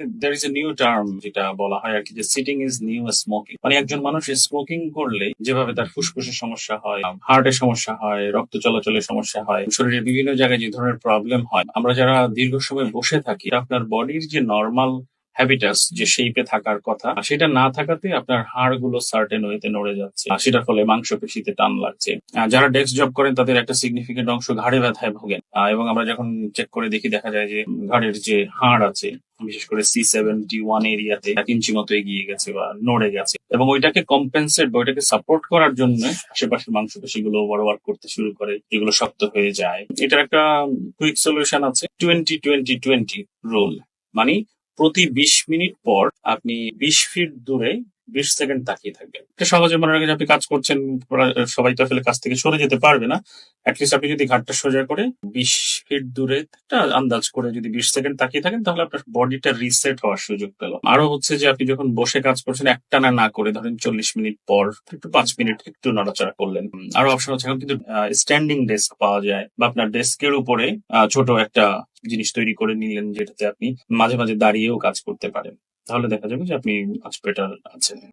there is a new term যেটা বলা হয় আর কি যে সিটিং ইজ নিউ স্মোকিং মানে একজন মানুষ স্মোকিং করলে, যেভাবে তার ফুসফুসের সমস্যা হয়, হার্টের সমস্যা হয়, রক্ত চলাচলের সমস্যা হয়, শরীরের বিভিন্ন জায়গায় যে ধরনের প্রবলেম হয়, আমরা যারা দীর্ঘ সময় বসে থাকি আপনার বডির যে নর্মাল হ্যাবিটাস যে শেপে থাকার কথা সেটা না থাকাতে আপনার হাড়গুলো সার্টেন ওয়েতে নড়ে যাচ্ছে। সেটার ফলে মাংসপেশিতে টান লাগছে। যারা ডেস্ক জব করেন, তাদের একটা সিগনিফিকেন্ট অংশ ঘাড়ে ব্যথায় ভোগেন। এবং আমরা যখন চেক করে দেখি, দেখা যায় যে ঘাড়ের যে হাড় আছে, বিশেষ করে সি সেভেন্টি ওয়ান এরিয়াতে, এক ইঞ্চি মতো এগিয়ে গেছে বা নড়ে গেছে। এবং ওইটাকে কম্পেনসেট বা ওইটাকে সাপোর্ট করার জন্য আশেপাশের মাংসপেশিগুলো বড় ওয়ার্ক করতে শুরু করে, এগুলো শক্ত হয়ে যায়। এটার একটা কুইক সলিউশন আছে। টোয়েন্টি টোয়েন্টি টোয়েন্টি রুল মানে প্রতি বিশ মিনিট পর আপনি বিশ ফিট দূরে বিশ সেকেন্ড তাকিয়ে থাকবেন। সহজে মনে রাখেন আপনি কাজ করছেন সবাই তো আসলে কাজ থেকে সরে যেতে পারবে না। অ্যাটলিস্ট আপনি যদি ঘাটটা সোজা করে বিশ ফিট দূরে একটা আন্দাজ করে যদি বিশ সেকেন্ড তাকিয়ে থাকেন, তাহলে আপনার বডিটা রিসেট হওয়ার সুযোগ পেল। আরও হচ্ছে যে আপনি যখন বসে কাজ করছেন, একটানা না করে ধরেন চল্লিশ মিনিট পর, একটু পাঁচ মিনিট একটু নড়াচড়া করলেন। আরও অপশন হচ্ছে এখন কিন্তু স্ট্যান্ডিং ডেস্ক পাওয়া যায় বা আপনার ডেস্কের উপরে ছোট একটা জিনিস তৈরি করে নিলেন যেটাতে আপনি মাঝে মাঝে দাঁড়িয়েও কাজ করতে পারেন। তাহলে দেখা যাবে যে আপনি হসপিটাল আছেন।